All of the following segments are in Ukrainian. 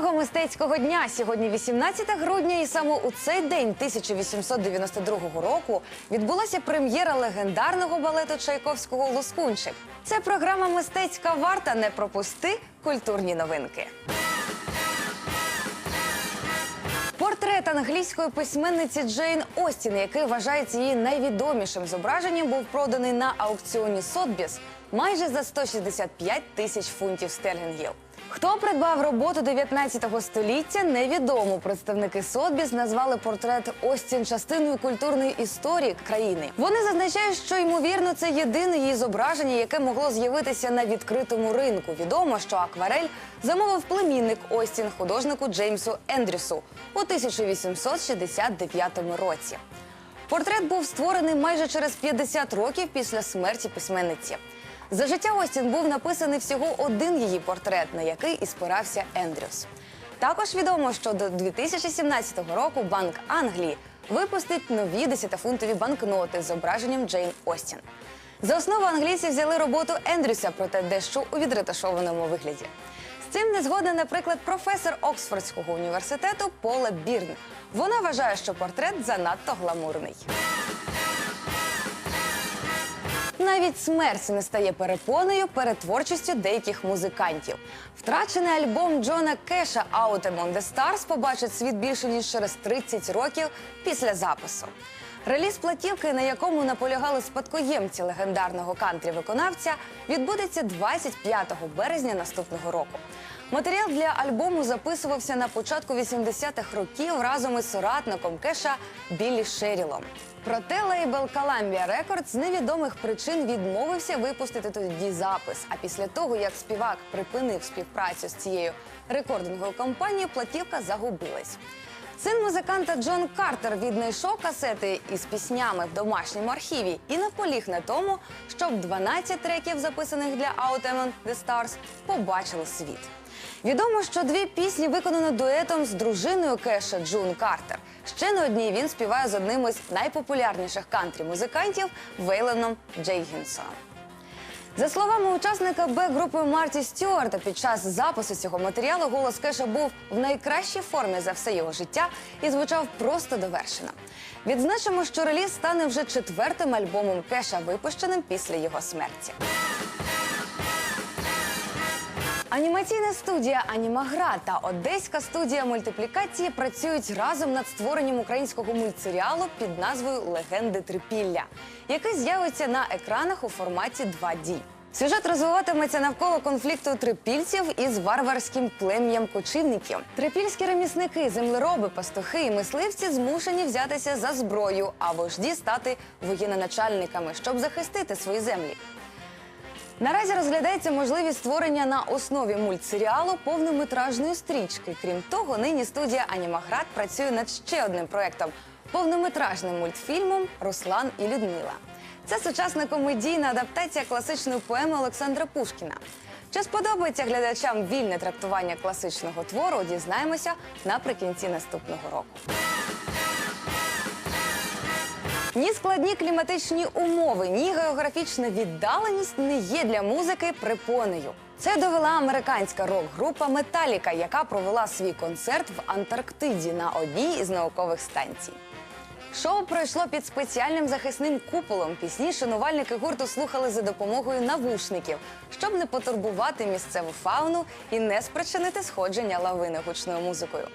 мистецького дня. Сьогодні 18 грудня, і саме у цей день 1892 року відбулася прем'єра легендарного балету Чайковського Лоскунчик. Це програма Мистецька варта. Не пропусти культурні новинки. Портрет англійської письменниці Джейн Остін, який вважається її найвідомішим зображенням, був проданий на аукціоні Сотбіс майже за 165 тисяч фунтів стерлінгів. Хто придбав роботу 19 століття, невідомо. Представники Сотбіс назвали портрет Остін частиною культурної історії країни. Вони зазначають, що ймовірно це єдине її зображення, яке могло з'явитися на відкритому ринку. Відомо, що акварель замовив племінник Остін художнику Джеймсу Ендрюсу у 1869 році. Портрет був створений майже через 50 років після смерті письменниці. За життя Остін був написаний всього один її портрет, на який і спирався Ендрюс. Також відомо, що до 2017 року Банк Англії випустить нові 10-фунтові банкноти з зображенням Джейн Остін. За основу англійці взяли роботу Ендрюса, проте дещо у відреташованому вигляді. З цим не згодна, наприклад, професор Оксфордського університету Пола Бірн. Вона вважає, що портрет занадто гламурний. Навіть смерть не стає перепоною перед творчістю деяких музикантів. Втрачений альбом Джона Кеша «Out Among the Stars» побачить світ більше ніж через 30 років після запису. Реліз платівки, на якому наполягали спадкоємці легендарного кантрі-виконавця, відбудеться 25 березня наступного року. Матеріал для альбому записувався на початку 80-х років разом із соратником Кеша Біллі Шерілом. Проте лейбл Columbia Records з невідомих причин відмовився випустити тоді запис. А після того, як співак припинив співпрацю з цією рекординговою компанією, платівка загубилась. Син музиканта Джон Картер віднайшов касети із піснями в домашньому архіві і наполіг на тому, щоб 12 треків, записаних для Out Among the Stars, побачили світ. Відомо, що дві пісні виконано дуетом з дружиною Кеша Джун Картер. Ще на одній він співає з одним із найпопулярніших кантрі-музикантів Вейленом Джейгінсоном. За словами учасника Б-групи Марті Стюарта, під час запису цього матеріалу голос Кеша був в найкращій формі за все його життя і звучав просто довершено. Відзначимо, що реліз стане вже четвертим альбомом Кеша, випущеним після його смерті. Анімаційна студія Анімагра та одеська студія мультиплікації працюють разом над створенням українського мультсеріалу під назвою Легенди Трипілля, який з'явиться на екранах у форматі 2D. Сюжет розвиватиметься навколо конфлікту трипільців із варварським плем'ям кочівників. Трипільські ремісники, землероби, пастухи і мисливці змушені взятися за зброю, а вожді стати воєнноначальниками, щоб захистити свої землі. Наразі розглядається можливість створення на основі мультсеріалу повнометражної стрічки. Крім того, нині студія Анімаград працює над ще одним проектом повнометражним мультфільмом Руслан і Людмила. Це сучасна комедійна адаптація класичної поеми Олександра Пушкіна. Чи сподобається глядачам вільне трактування класичного твору? Дізнаємося наприкінці наступного року. Ні складні кліматичні умови, ні географічна віддаленість не є для музики препоною. Це довела американська рок-група Металіка, яка провела свій концерт в Антарктиді на одній із наукових станцій. Шоу пройшло під спеціальним захисним куполом. Пісні шанувальники гурту слухали за допомогою навушників, щоб не потурбувати місцеву фауну і не спричинити сходження лавини гучною музикою.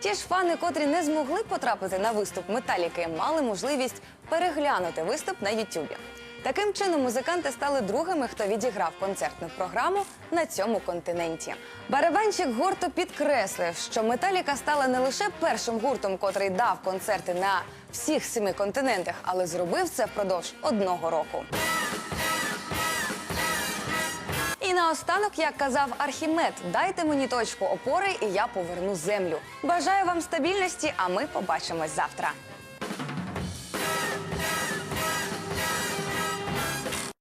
Ті ж фани, котрі не змогли потрапити на виступ металіки, мали можливість переглянути виступ на Ютубі. Таким чином, музиканти стали другими, хто відіграв концертну програму на цьому континенті. Барабанщик гурту підкреслив, що Металіка стала не лише першим гуртом, котрий дав концерти на всіх семи континентах, але зробив це впродовж одного року. І наостанок, як казав Архімед, дайте мені точку опори, і я поверну землю. Бажаю вам стабільності, а ми побачимось завтра.